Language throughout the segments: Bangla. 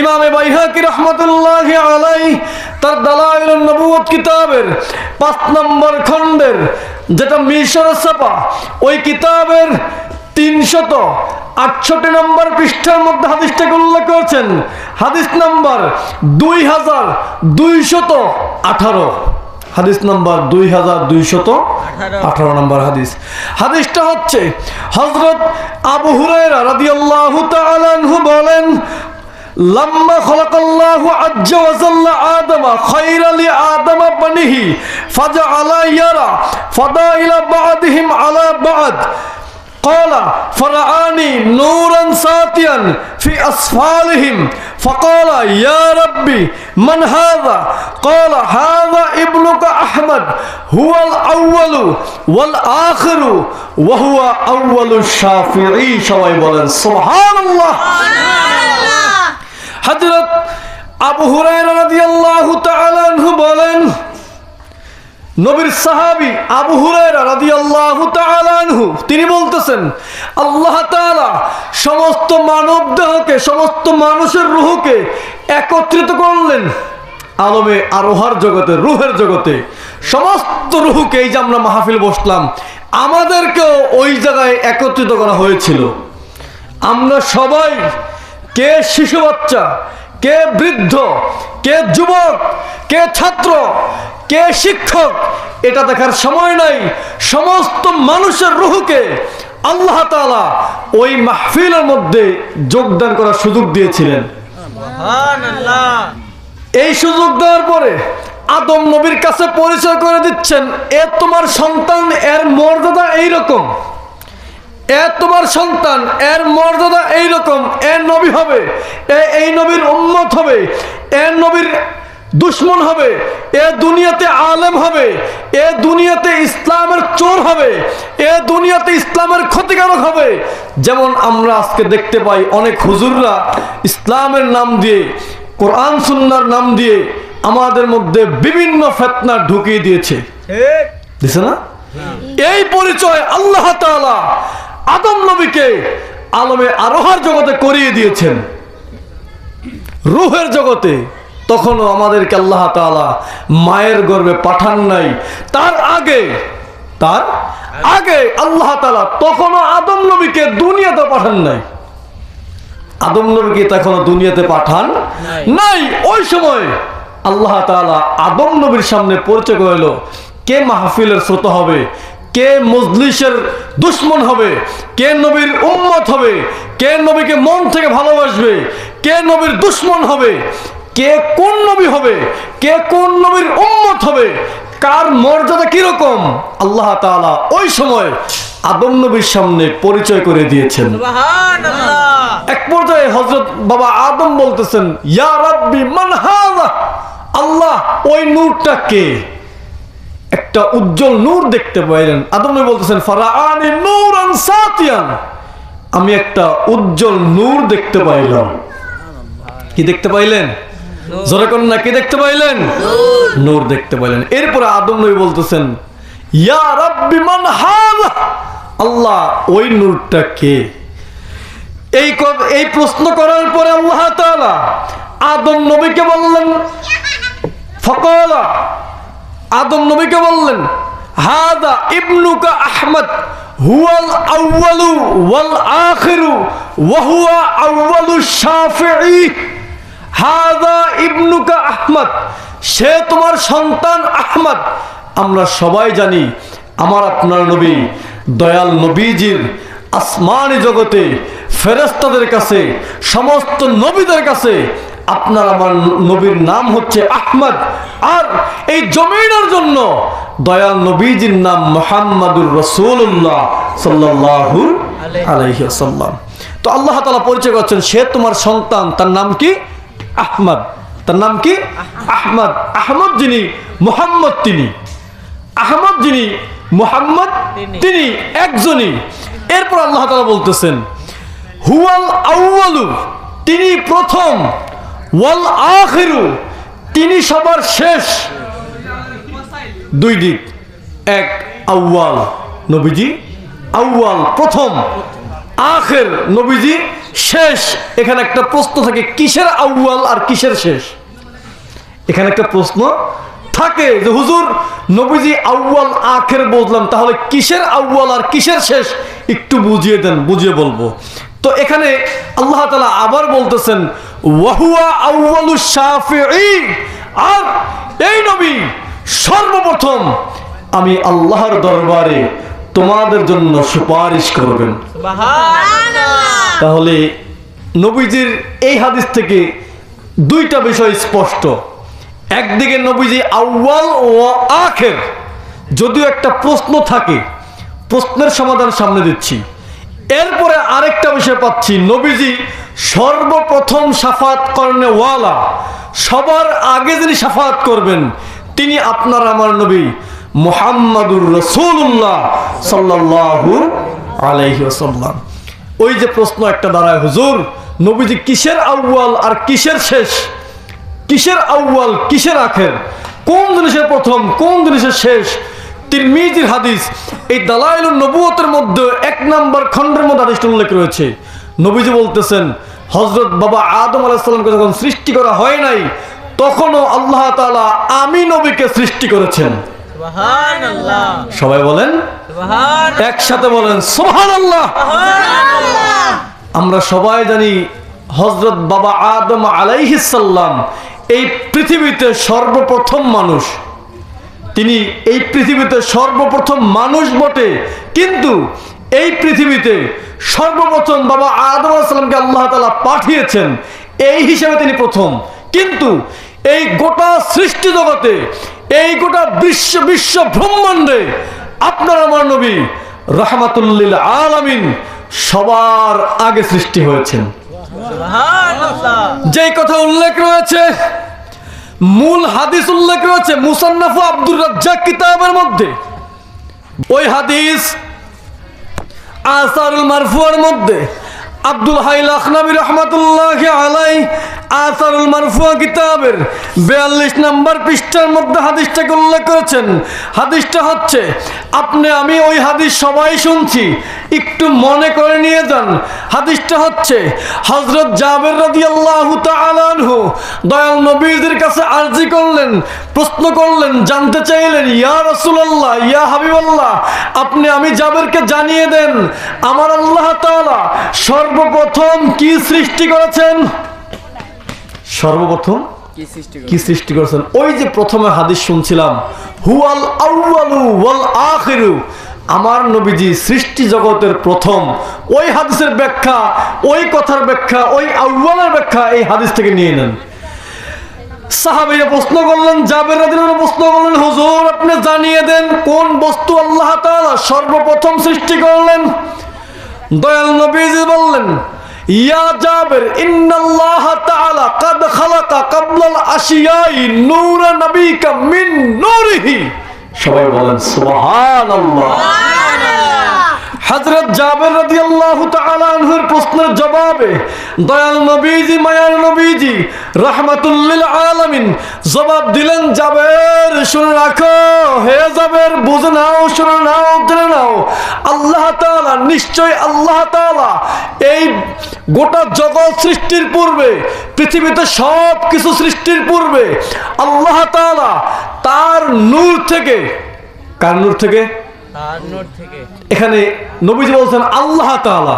ইমামে বাইহাকি রহমতুল্লাহ আলাই তার দালাইল নবুয়ত কিতাবের পাঁচ নম্বর খণ্ডের যেটা মিশর ছাপা ওই কিতাবের তিনশত আটষট্টি নম্বর পৃষ্ঠার মধ্যে হাদিসটাকে উল্লেখ করেছেন। হাদিস নম্বর দুই হাজার দুইশত আঠারো। হাদিস নম্বর দুই হাজার দুইশত আঠারো নম্বর হাদিস। হাদিসটা হচ্ছে হজরত আবু হুরায়রা রাদিয়াল্লাহু তাআলা আনহু বলেন لما خلق الله عز وجل آدم خير لآدم بنيه. فجعل يرى فضائل بعضهم على بعض. قال فرعاني نورا ساتيا في أسفالهم فقال يا ربي من هذا؟ قال هذا ابنك أحمد هو الأول والآخر وهو أول الشافعي شوي سبحان الله! আবু আনহু বলেন, নবীর সাহাবী আবু আনহু, তিনি বলতেছেন, আল্লাহ সমস্ত মানব দেহকে, সমস্ত মানুষের রূহকে একত্রিত করলেন আলমে আরোহার জগতে, রুহের জগতে। সমস্ত রুহকে এই যে আমরা মাহফিল বসলাম, আমাদেরকেও ওই জায়গায় একত্রিত করা হয়েছিল। আমরা সবাই, কে শিশু বাচ্চা কে বৃদ্ধ কে যুবক কে ছাত্র কে শিক্ষক এটা দেখার সময় নাই। সমস্ত মানুষের রুহুকে আল্লাহ তাআলা ওই মাহফিলের মধ্যে যোগদান করার সুযোগ দিয়েছিলেন। এই সুযোগ দেওয়ার পরে আদম নবীর কাছে পরিচয় করে দিচ্ছেন এ তোমার সন্তান এর মর্যাদা এইরকম। এ তোমার সন্তান এর মর্যাদা এইরকম এর নবী হবে এ এই নবীর উম্মত হবে এর নবীর দুশ্মন হবে এ দুনিয়াতে আলেম হবে এ দুনিয়াতে ইসলামের চোর হবে এ দুনিয়াতে ইসলামের ক্ষতিকারক হবে। যেমন আমরা আজকে দেখতে পাই অনেক হুজুররা ইসলামের নাম দিয়ে কোরআন সুন্নার নাম দিয়ে আমাদের মধ্যে বিভিন্ন ফেতনা ঢুকিয়ে দিয়েছে। দিছে না? এই পরিচয় আল্লাহ তাআলা আদম নবীকে আলমে আরোহার জগতে করিয়ে দিয়েছেন। রুহের জগতে তখনও আমাদেরকে আল্লাহ তাআলা মায়ের গর্বে পাঠান নাই। তার আগে তার আগে আল্লাহ তাআলা তখনও আদম নবীকে দুনিয়াতে পাঠান নাই। আদম নবীকে তখনও দুনিয়াতে পাঠান নাই? ওই সময় আল্লাহ তাআলা আদম নবীর সামনে পরিচয় করল, কে মাহফিলের শ্রোতা হবে? কে মজলিসের দুশ্মন হবে? কে নবীর উম্মত হবে? কে নবীকে মন থেকে ভালোবাসবে? কে নবীর দুশ্মন হবে? কে কোন নবী হবে? কে কোন নবীর উম্মত হবে? কার মর্যাদা কীরকম? আল্লাহ তাআলা ওই সময় আদম নবীর সামনে পরিচয় করে দিয়েছেন। এক পর্যায়ে হজরত বাবা আদম বলতেছেন ইয়া রাব্বি মান হাযা? আল্লাহ ওই নূরটা কে? একটা উজ্জ্বল নূর দেখতে পাইলেন। আদম বলতেছেন, ফারাআনি নূরান সাতিয়ান। আমি একটা উজ্জ্বল নূর দেখতে পাইলাম। কি দেখতে পাইলেন? জোরে কোন না, কি দেখতে পাইলেন? নূর দেখতে পাইলেন। এরপরে আদম নবী বলতেছেন, ইয়া রাব্বি মান হাযা আল্লাহ, ওই নূরটা কে? এই এই প্রশ্ন করার পরে আল্লাহ তাআলা আদম নবীকে বললেন, ফকলা আদম নবীকে বললেন, হাদা ইবনুকা আহমদ, হুয়াল আউয়ালু ওয়াল আখিরু, ওয়া হুয়া আউয়ালু শাফিঈ। হাদা ইবনুকা আহমদ, সে তোমার সন্তান আহমদ। আমরা সবাই জানি, আমার আপনার নবী দয়াল নবীজির আসমানি জগতে ফেরেস্তাদের কাছে, সমস্ত নবীদের কাছে আপনার আমার নবীর নাম হচ্ছে আহমদ। আর এই জমিনের জন্য দয়াল নবীজির নাম মোহাম্মদুর রসুল্লাহ সাল্লাহু আলাইসাল্লাম তো আল্লাহ তালা পরিচয় করছেন, সে তোমার সন্তান, তার নাম কি? আহমদ। তার নাম কি? আহমদ। আহমদ যিনি, মোহাম্মদ তিনি। আহমদ যিনি, মোহাম্মদ তিনি একজনই। এরপর আল্লাহ তালা বলতেছেন, হুয়াল আউয়ালু, তিনি প্রথম ওয়াল তিনি সবার শেষ। দুই দিক। এক, আউয়াল, নবীজি। আউয়াল, প্রথম। আখের, নবীজি, শেষ। এখানে একটা প্রশ্ন থাকে, কিসের আউয়াল আর কিসের শেষ? এখানে একটা প্রশ্ন থাকে যে, হুজুর, নবীজি আউয়াল, আখের বুঝলাম, তাহলে কিসের আউয়াল আর কিসের শেষ? একটু বুঝিয়ে দেন, বুঝিয়ে বলব। তো এখানে আল্লাহ তালা আবার বলতেছেন ওয়াহুয়া আর এই নবী সর্বপ্রথম আমি আল্লাহর দরবারে তোমাদের জন্য সুপারিশ করবেন। তাহলে নবীজির এই হাদিস থেকে দুইটা বিষয় স্পষ্ট। একদিকে নবীজি আউয়াল ও আখের। যদিও একটা প্রশ্ন থাকে প্রশ্নের সমাধান সামনে দিচ্ছি। এরপরে আরেকটা বিষয় পাচ্ছি। নবীজি সর্বপ্রথম সাফাত কর্ণে ওয়ালা। সবার আগে যিনি সাফাত করবেন, তিনি আপনার আমার নবী মোহাম্মদুর রসুল্লাহ আলাইহি ওয়াসাল্লাম। ওই যে প্রশ্ন একটা দাঁড়ায়, হুজুর, নবীজি কিসের আউয়াল আর কিসের শেষ? কিসের আউয়াল, কিসের আখের? কোন জিনিসের প্রথম, কোন জিনিসের শেষ? তিরমিজির হাদিস, এই দালাইলুন নবুয়তের মধ্যে এক নাম্বার খণ্ডের মধ্যে হাদিসটা উল্লেখ রয়েছে। নবীজি বলতেছেন হজরত বাবা আদম আলাইসাল্লামকে যখন সৃষ্টি করা হয় নাই তখনও আল্লাহ তাআলা আমি নবীকে সৃষ্টি করেছেন। সবাই বলেন? একসাথে বলেন সোহান আল্লাহ আমরা সবাই জানি হজরত বাবা আদম আলাইহিসাল্লাম এই পৃথিবীতে সর্বপ্রথম মানুষ। তিনি এই পৃথিবীতে সর্বপ্রথম মানুষ বটে কিন্তু এই পৃথিবীতে সর্বপ্রথম বাবা আদম আল্লাহ তালা পাঠিয়েছেন। এই হিসেবে তিনি প্রথম। কিন্তু এই গোটা সৃষ্টি জগতে এই গোটা বিশ্ব বিশ্ব ব্রহ্মাণ্ডে আপনার আমার নবী রহমাতুল্লিল আলামিন সবার আগে সৃষ্টি হয়েছেন। যেই কথা উল্লেখ রয়েছে মূল হাদিস উল্লেখ রয়েছে মুসান্নাফু আব্দুর রাজ্জাক কিতাবের মধ্যে। ওই হাদিস আসারুল মারফুয়ার মধ্যে আব্দুল হাই লখনবী রহমতুল্লাহ আলাই আসারুল মারফুয়া কিতাবের বিয়াল্লিশ নম্বর পৃষ্ঠার মধ্যে হাদিসটাকে উল্লেখ করেছেন? হাদিসটা হচ্ছে, আপনি, আমি ওই হাদিস সবাই শুনছি, একটু মনে করে নিয়ে যান। হাদিসটা হচ্ছে হজরত জাবের রাদি আল্লাহ তালানহু দয়াল নবীদের কাছে আর্জি করলেন, প্রশ্ন করলেন, জানতে চাইলেন, ইয়া রসুলাল্লাহ, ইয়া হাবিবাল্লাহ আপনি আমি জাবেরকে জানিয়ে দেন আমার আল্লাহ সর্বপ্রথম কি সৃষ্টি করেছেন? সর্বপ্রথম কি সৃষ্টি কি সৃষ্টি করেছেন? ওই যে প্রথমে হাদিস শুনছিলাম হুয়াল আউয়ালু ওয়াল আখিরু। আমার নবীজি সৃষ্টি জগতের প্রথম। ওই হাদিসের ব্যাখ্যা ওই কথার ব্যাখ্যা ওই আউয়ালের ব্যাখ্যা এই হাদিস থেকে নিয়ে নেন। সাহাবীরা প্রশ্ন করলেন জাবের রাদিয়াল্লাহু প্রশ্ন করলেন, হুজুর, আপনি জানিয়ে দেন কোন বস্তু আল্লাহ তাআলা সর্বপ্রথম সৃষ্টি করলেন? দয়াল নবীজি বললেন, ইয়া জাবের, ইন্নাল্লাহ তাআলা কাদ খালাকা কাবলাল আশিয়াই নূরা নবিকা মিন নূরিহি। সবাই বলেন সুবহানাল্লাহ। হযরত জাবের রাদিয়াল্লাহু তাআলা আনহুর প্রশ্নের জবাবে, দয়াল নবীজি, মায়ার নবীজি, রাহমাতুল লিল আলামিন, জবাব দিলেন, জাবের, শুনে রাখো, হে জাবের, বুঝে নাও, শুনে নাও, জেনে নাও, আল্লাহ তাআলা, নিশ্চয় আল্লাহ তাআলা, এই গোটা জগৎ সৃষ্টির পূর্বে, পৃথিবীতে সব কিছু সৃষ্টির পূর্বে, আল্লাহ তাআলা তার নূর থেকে, কার নূর থেকে? এখানে নবীজি বলছেন আল্লাহ তাআলা।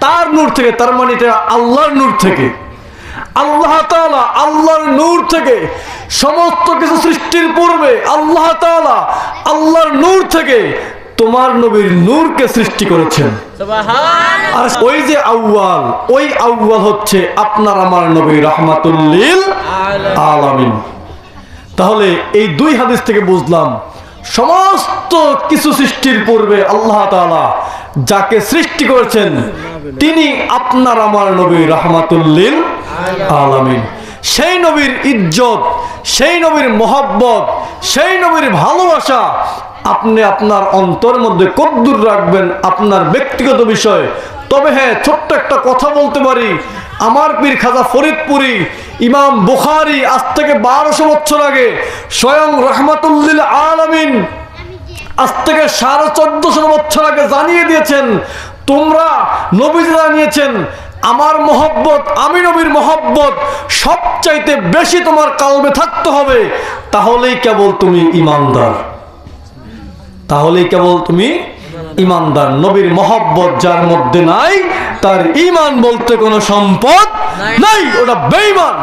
তার নূর থেকে তার মানে এটা আল্লাহর নূর থেকে। আল্লাহ তাআলা আল্লাহর নূর থেকে। সমস্ত কিছু সৃষ্টির পূর্বে আল্লাহ তাআলা আল্লাহর নূর থেকে তোমার নবীর নূরকে সৃষ্টি করেছেন। আর ওই যে আউয়াল ওই আউয়াল হচ্ছে আপনার আমার নবী রহমাতুল্লিল আলামিন। তাহলে এই দুই হাদিস থেকে বুঝলাম সমস্ত কিছু সৃষ্টির পূর্বে আল্লাহ যাকে সৃষ্টি করেছেন, তিনি আপনার আমার নবী রহমাতুল্লিল আলামিন। সেই নবীর ইজ্জত, সেই নবীর মোহাব্বত, সেই নবীর ভালোবাসা আপনি আপনার অন্তর মধ্যে কদ্দূর রাখবেন আপনার ব্যক্তিগত বিষয়। তবে হ্যাঁ ছোট্ট একটা কথা বলতে পারি। আমার পীর খাজা ফরিদপুরি ইমাম বুখারি আজ থেকে বারোশো বছর আগে স্বয়ং রহমাতুল্লিল আলামিন আজ থেকে সাড়ে চোদ্দশো বছর আগে জানিয়ে দিয়েছেন, তোমরা নবীজি জানিয়েছেন, আমার মহব্বত, আমি নবীর মহব্বত সবচাইতে বেশি তোমার কালবে থাকতে হবে। তাহলেই কেবল তুমি ইমানদার। তাহলেই কেবল তুমি ইমানদার নবীর মহব্বত যার মধ্যে নাই তার ইমান বলতে কোনো সম্পদ নাই। ওটা বেঈমান।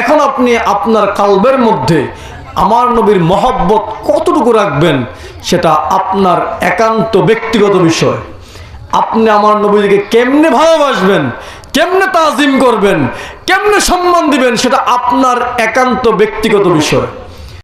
এখন আপনি আপনার কালবের মধ্যে আমার নবীর মহব্বত কতটুকু রাখবেন সেটা আপনার একান্ত ব্যক্তিগত বিষয়। আপনি আমার নবীকে কেমনে ভালোবাসবেন কেমনে তাজিম করবেন কেমনে সম্মান দিবেন সেটা আপনার একান্ত ব্যক্তিগত বিষয়।